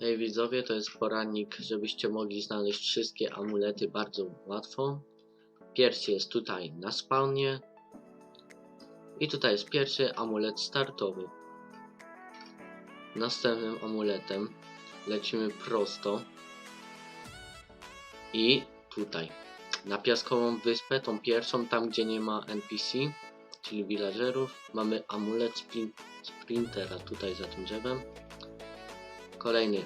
Hej widzowie, to jest poradnik, żebyście mogli znaleźć wszystkie amulety bardzo łatwo. Pierwszy jest tutaj na spawnie. I tutaj jest pierwszy amulet startowy. Następnym amuletem lecimy prosto. I tutaj. Na piaskową wyspę, tą pierwszą, tam gdzie nie ma NPC, czyli villagerów, mamy amulet sprint sprintera tutaj za tym drzewem. Kolejny.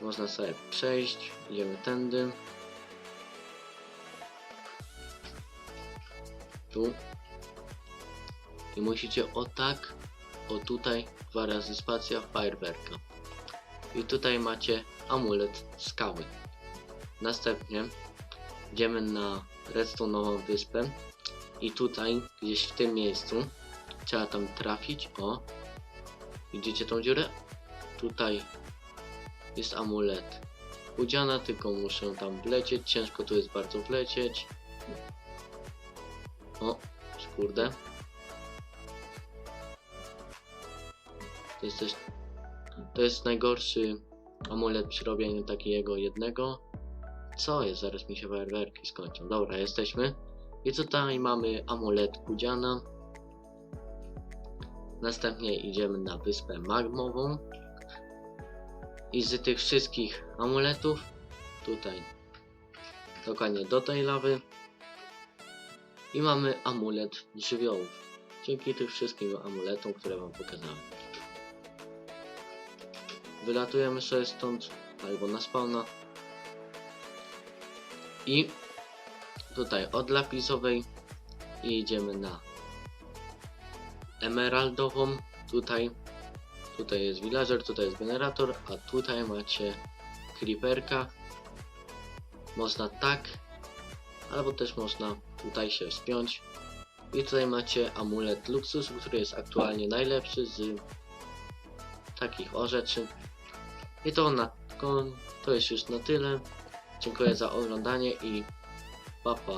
Można sobie przejść. Idziemy tędy. Tu. I musicie o tak, o tutaj, dwa razy spacja, fajerwerka. I tutaj macie amulet skały. Następnie idziemy na redstone'ową wyspę. I tutaj, gdzieś w tym miejscu, trzeba tam trafić. O, widzicie tą dziurę? Tutaj jest amulet Udziana, tylko muszę tam wlecieć. Ciężko tu jest bardzo wlecieć. O, kurde. To jest też, to jest najgorszy amulet przy robieniu takiego jednego. Co jest? Zaraz mi się fajerwerki skończą. Dobra, jesteśmy. I tutaj mamy amulet Kudziana. Następnie idziemy na wyspę magmową. I z tych wszystkich amuletów, tutaj dokładnie do tej lawy. I mamy amulet żywiołów. Dzięki tych wszystkim amuletom, które wam pokazałem. Wylatujemy sobie stąd, albo na spawna. I tutaj od lapisowej i idziemy na emeraldową. Tutaj Tutaj jest villager, tutaj jest generator, a tutaj macie creeperka. Można tak, albo też można tutaj się wspiąć. I tutaj macie amulet luksusu, który jest aktualnie najlepszy z takich o rzeczy. I to na to jest już na tyle. Dziękuję za oglądanie i pa pa.